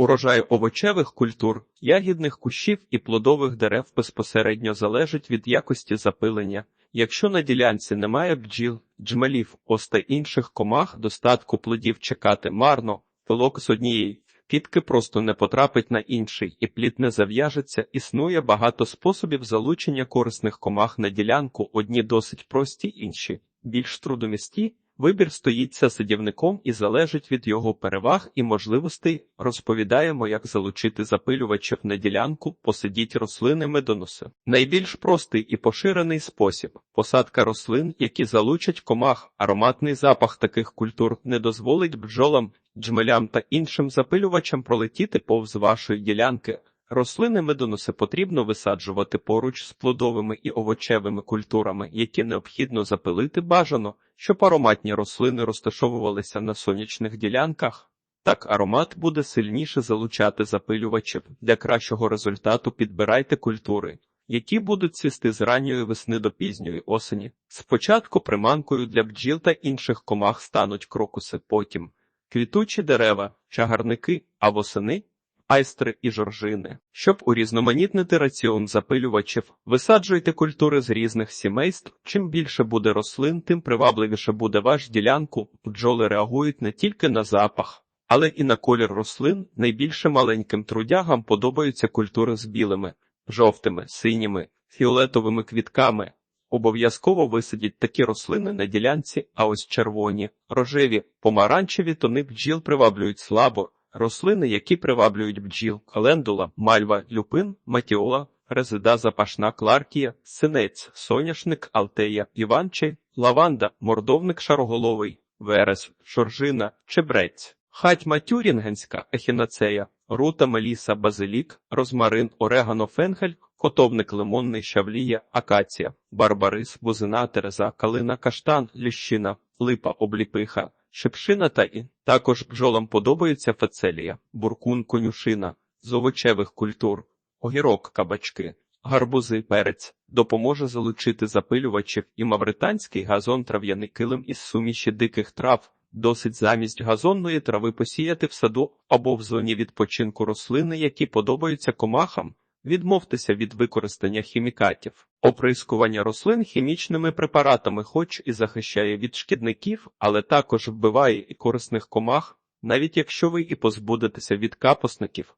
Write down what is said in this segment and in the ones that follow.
Урожай овочевих культур, ягідних кущів і плодових дерев безпосередньо залежить від якості запилення. Якщо на ділянці немає бджіл, джмелів, ос та інших комах, достатку плодів чекати марно, пилок з однієї кітки просто не потрапить на інший, і плід не зав'яжеться. Існує багато способів залучення корисних комах на ділянку, одні досить прості, інші більш трудомісті. Вибір стоїться садівником і залежить від його переваг і можливостей. Розповідаємо, як залучити запилювачів на ділянку, посидіть рослини медоноси. Найбільш простий і поширений спосіб посадка рослин, які залучать комах. Ароматний запах таких культур не дозволить бджолам, джмелям та іншим запилювачам пролетіти повз вашої ділянки. Рослини медоноси потрібно висаджувати поруч з плодовими і овочевими культурами, які необхідно запилити бажано, щоб ароматні рослини розташовувалися на сонячних ділянках. Так аромат буде сильніше залучати запилювачів. Для кращого результату підбирайте культури, які будуть цвісти з ранньої весни до пізньої осені. Спочатку приманкою для бджіл та інших комах стануть крокуси, потім квітучі дерева, чагарники, а восени айстри і жоржини. Щоб урізноманітнити раціон запилювачів, висаджуйте культури з різних сімейств. Чим більше буде рослин, тим привабливіше буде ваш ділянку. Бджоли реагують не тільки на запах, але і на колір рослин. Найбільше маленьким трудягам подобаються культури з білими, жовтими, синіми, фіолетовими квітками. Обов'язково висадіть такі рослини на ділянці, а ось червоні, рожеві, помаранчеві тони бджіл приваблюють слабо. Рослини, які приваблюють бджіл, календула, мальва, люпин, матіола, резида запашна кларкія, синець, соняшник, алтея, іванчай, лаванда, мордовник шароголовий, верес, шоржина, чебрець, хатьма тюрінгенська, ехінацея, рута меліса, базилік, розмарин, орегано, фенхель, котовник лимонний, шавлія, акація, барбарис, бузина, тереза, калина, каштан, ліщина, липа, обліпиха. Шипшина та і також бджолам подобаються фацелія, буркун, конюшина, з овочевих культур, огірок, кабачки, гарбузи, перець, допоможе залучити запилювачів і мавританський газон трав'яний килим із суміші диких трав, досить замість газонної трави посіяти в саду або в зоні відпочинку рослини, які подобаються комахам. Відмовтеся від використання хімікатів. Оприскування рослин хімічними препаратами, хоч і захищає від шкідників, але також вбиває і корисних комах, навіть якщо ви і позбудетеся від капосників,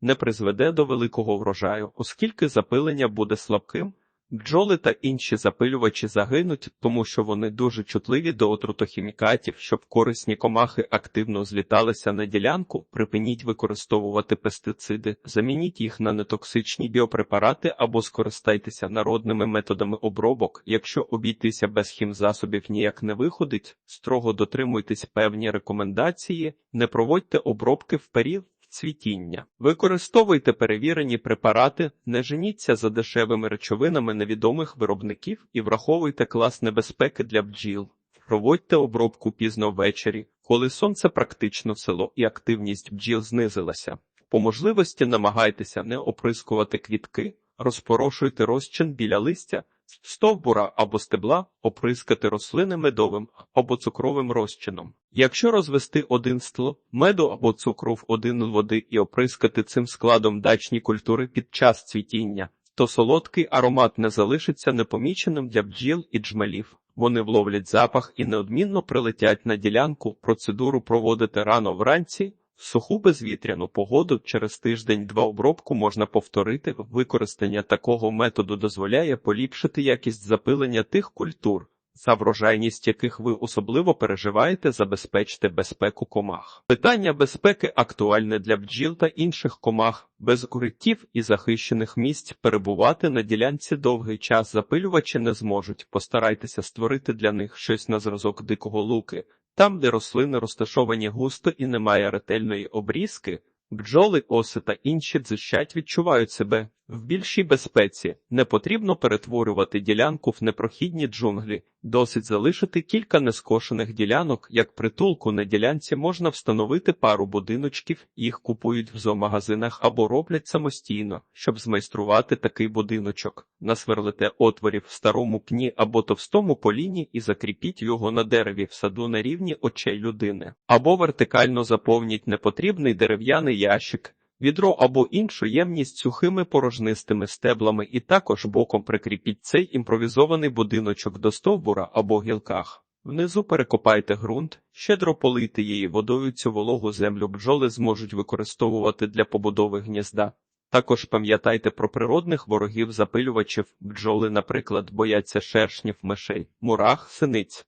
не призведе до великого врожаю, оскільки запилення буде слабким. Бджоли та інші запилювачі загинуть, тому що вони дуже чутливі до отрутохімікатів, щоб корисні комахи активно зліталися на ділянку, припиніть використовувати пестициди, замініть їх на нетоксичні біопрепарати або скористайтеся народними методами обробок. Якщо обійтися без хімзасобів ніяк не виходить, строго дотримуйтесь певні рекомендації, не проводьте обробки в період цвітіння. Використовуйте перевірені препарати, не женіться за дешевими речовинами невідомих виробників і враховуйте клас небезпеки для бджіл. Проводьте обробку пізно ввечері, коли сонце практично село і активність бджіл знизилася. По можливості намагайтеся не оприскувати квітки, розпорошуйте розчин біля листя, стовбура або стебла, оприскати рослини медовим або цукровим розчином. Якщо розвести один стло меду або цукру в один води і оприскати цим складом дачні культури під час цвітіння, то солодкий аромат не залишиться непоміченим для бджіл і джмелів. Вони вловлять запах і неодмінно прилетять на ділянку. Процедуру проводити рано вранці. Суху безвітряну погоду через тиждень-два обробку можна повторити. Використання такого методу дозволяє поліпшити якість запилення тих культур, за врожайність яких ви особливо переживаєте, забезпечте безпеку комах. Питання безпеки актуальне для бджіл та інших комах, без укриттів і захищених місць перебувати на ділянці довгий час запилювачі не зможуть. Постарайтеся створити для них щось на зразок дикого луки. Там, де рослини розташовані густо і немає ретельної обрізки, бджоли, оси та інші дзищать відчувають себе В більшій безпеці не потрібно перетворювати ділянку в непрохідні джунглі. Досить залишити кілька нескошених ділянок, як притулку на ділянці можна встановити пару будиночків, їх купують в зоомагазинах або роблять самостійно, щоб змайструвати такий будиночок. Насверлите отворів в старому пні або товстому поліні і закріпіть його на дереві в саду на рівні очей людини, або вертикально заповніть непотрібний дерев'яний ящик. Відро або іншу ємність сухими порожнистими стеблами і також боком прикріпіть цей імпровізований будиночок до стовбура або гілках. Внизу перекопайте ґрунт, щедро полийте її водою цю вологу землю бджоли зможуть використовувати для побудови гнізда. Також пам'ятайте про природних ворогів запилювачів, бджоли, наприклад, бояться шершнів, мишей, мурах, синиць,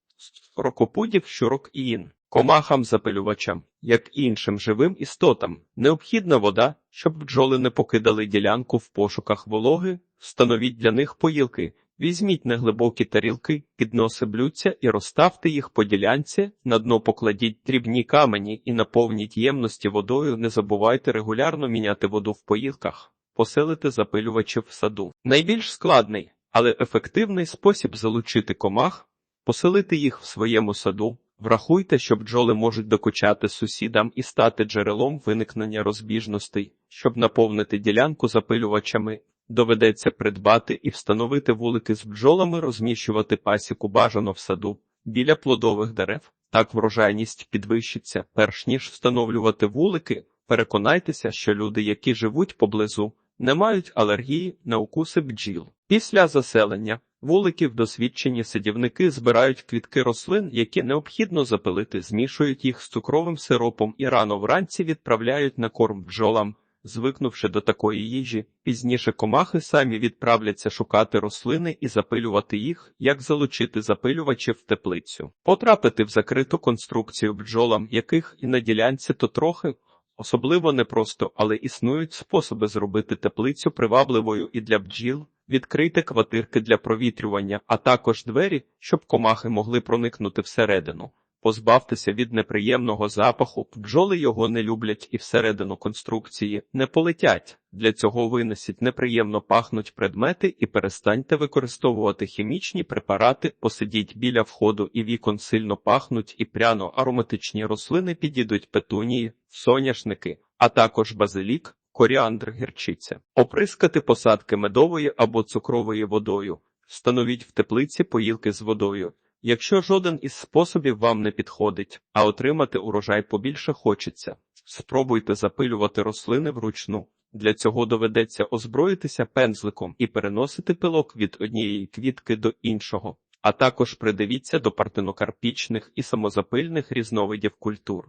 рокопудів, щурок і ін. Комахам запилювачам, як іншим живим істотам, необхідна вода, щоб бджоли не покидали ділянку в пошуках вологи, встановіть для них поїлки, візьміть неглибокі тарілки, підноси блюдця і розставте їх по ділянці, на дно покладіть дрібні камені і наповніть ємності водою, не забувайте регулярно міняти воду в поїлках, поселити запилювачів в саду. Найбільш складний, але ефективний спосіб залучити комах, поселити їх в своєму саду. Врахуйте, що бджоли можуть докучати сусідам і стати джерелом виникнення розбіжностей. Щоб наповнити ділянку запилювачами, доведеться придбати і встановити вулики з бджолами, розміщувати пасіку бажано в саду біля плодових дерев. Так врожайність підвищиться. Перш ніж встановлювати вулики, переконайтеся, що люди, які живуть поблизу, не мають алергії на укуси бджіл. Після заселення вуликів досвідчені садівники збирають квітки рослин, які необхідно запилити, змішують їх з цукровим сиропом і рано вранці відправляють на корм бджолам. Звикнувши до такої їжі, пізніше комахи самі відправляться шукати рослини і запилювати їх, як залучити запилювачі в теплицю. Потрапити в закриту конструкцію бджолам, яких і на ділянці то трохи особливо непросто, але існують способи зробити теплицю привабливою і для бджіл. відкрити квартирки для провітрювання, а також двері, щоб комахи могли проникнути всередину. Позбавтеся від неприємного запаху, бджоли його не люблять і всередину конструкції не полетять. Для цього винесіть неприємно пахнуть предмети і перестаньте використовувати хімічні препарати, посидіть біля входу і вікон сильно пахнуть і пряно ароматичні рослини підійдуть петунії, соняшники, а також базилік, коріандр, гірчиця. Оприскати посадки медової або цукрової водою. Встановіть в теплиці поїлки з водою. Якщо жоден із способів вам не підходить, а отримати урожай побільше хочеться, спробуйте запилювати рослини вручну. Для цього доведеться озброїтися пензликом і переносити пилок від однієї квітки до іншого, а також придивіться до партенокарпічних і самозапильних різновидів культур.